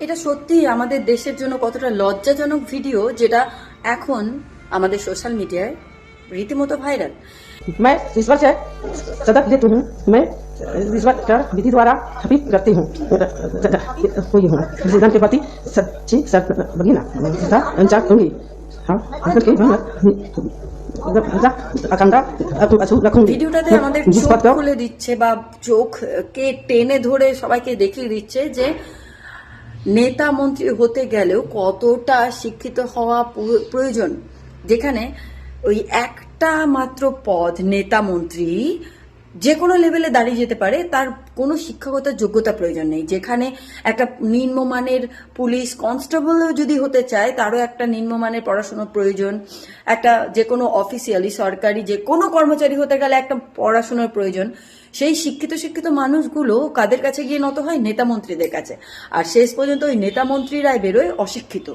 এটা সত্যি আমাদের দেশের জন্য কতটা লজ্জাজনক ভিডিও যেটা এখন আমাদের সোশ্যাল মিডিয়ায় রীতিমতো ভাইরাল मैं ईश्वर से सदक लेती हूँ मैं ईश्वर का विधि द्वारा हफीज करती हूँ कोई हूँ विधान के प्रति सच्ची बगीना तथा अंचार दूंगी हाँ अंकल की अखंडा अछूत रखूंगी ভিডিওটাতে আমাদের जिस চোখ बात का খুলে দিচ্ছে বা চোখকে টেনে ধরে সবাইকে দেখিয়ে দিচ্ছে যে নেতা মন্ত্রী হতে গেলেও কতটা শিক্ষিত হওয়া প্রয়োজন? যেখানে ওই একটা মাত্র পদ নেতা মন্ত্রী যে কোনো লেভেলে দাঁড়িয়ে যেতে পারে, তার কোনো শিক্ষাগত যোগ্যতা প্রয়োজন নেই। যেখানে একটা নিম্নমানের পুলিশ কনস্টেবলও যদি হতে চায়, তারও একটা নিম্নমানের পড়াশোনার প্রয়োজন। একটা যে কোনো অফিসিয়ালি সরকারি যে কোনো কর্মচারী হতে গেলে একটা পড়াশোনার প্রয়োজন। সেই শিক্ষিত শিক্ষিত মানুষগুলো কাদের কাছে গিয়ে নত হয়? নেতা মন্ত্রীদের কাছে। আর শেষ পর্যন্ত ওই নেতা মন্ত্রীরাই বেরোয় অশিক্ষিত।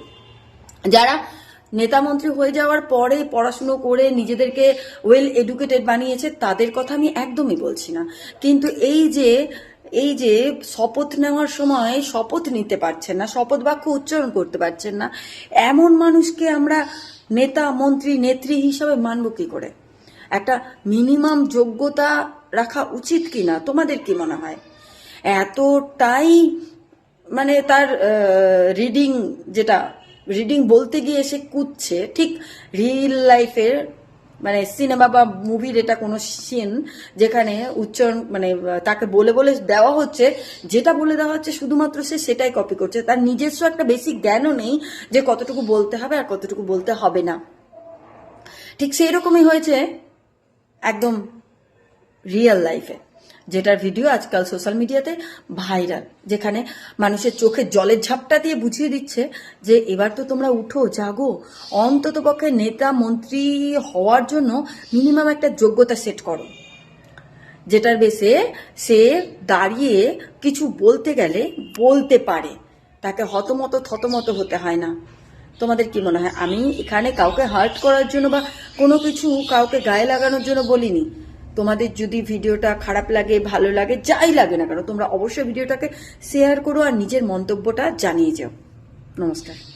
যারা নেতা মন্ত্রী হয়ে যাওয়ার পরে পড়াশুনো করে নিজেদেরকে ওয়েল এডুকেটেড বানিয়েছে, তাদের কথা আমি একদমই বলছি না। কিন্তু এই যে এই যে শপথ নেওয়ার সময় শপথ নিতে পারছেন না, শপথ বাক্য উচ্চারণ করতে পারছেন না, এমন মানুষকে আমরা নেতা মন্ত্রী নেত্রী হিসাবে মানব কি করে? একটা মিনিমাম যোগ্যতা রাখা উচিত কি না তোমাদের কি মনে হয়? এতটাই মানে তার রিডিং যেটা রিডিং বলতে গিয়ে এসে কুদছে। ঠিক রিয়েল লাইফের মানে সিনেমা বা মুভির এটা কোনো সিন যেখানে উচ্চারণ মানে তাকে বলে বলে দেওয়া হচ্ছে, যেটা বলে দেওয়া হচ্ছে শুধুমাত্র সে সেটাই কপি করছে। তার নিজস্ব একটা বেসিক জ্ঞানও নেই যে কতটুকু বলতে হবে আর কতটুকু বলতে হবে না। ঠিক সেই রকমই হয়েছে একদম রিয়েল লাইফে যেটার ভিডিও আজকাল সোশ্যাল মিডিয়াতে ভাইরাল, যেখানে মানুষের চোখে জলের ঝাপটা দিয়ে বুঝিয়ে দিচ্ছে যে এবার তো তোমরা উঠো, জাগো। অন্তত পক্ষে নেতা, মন্ত্রী হওয়ার জন্য মিনিমাম একটা যোগ্যতা সেট করো। যেটার বেসে সে দাঁড়িয়ে কিছু বলতে গেলে বলতে পারে। তাকে হতমত, থতমত হতে হয় না। তোমাদের কি মনে হয়? আমি এখানে কাউকে হার্ট করার জন্য বা কোনো কিছু কাউকে গায়ে লাগানোর জন্য বলিনি। তোমাদের যদি ভিডিওটা খারাপ লাগে, ভালো লাগে, যাই লাগে না কেন, তোমরা অবশ্যই ভিডিওটাকে শেয়ার করো আর নিজের মন্তব্যটা জানিয়ে যাও। নমস্কার।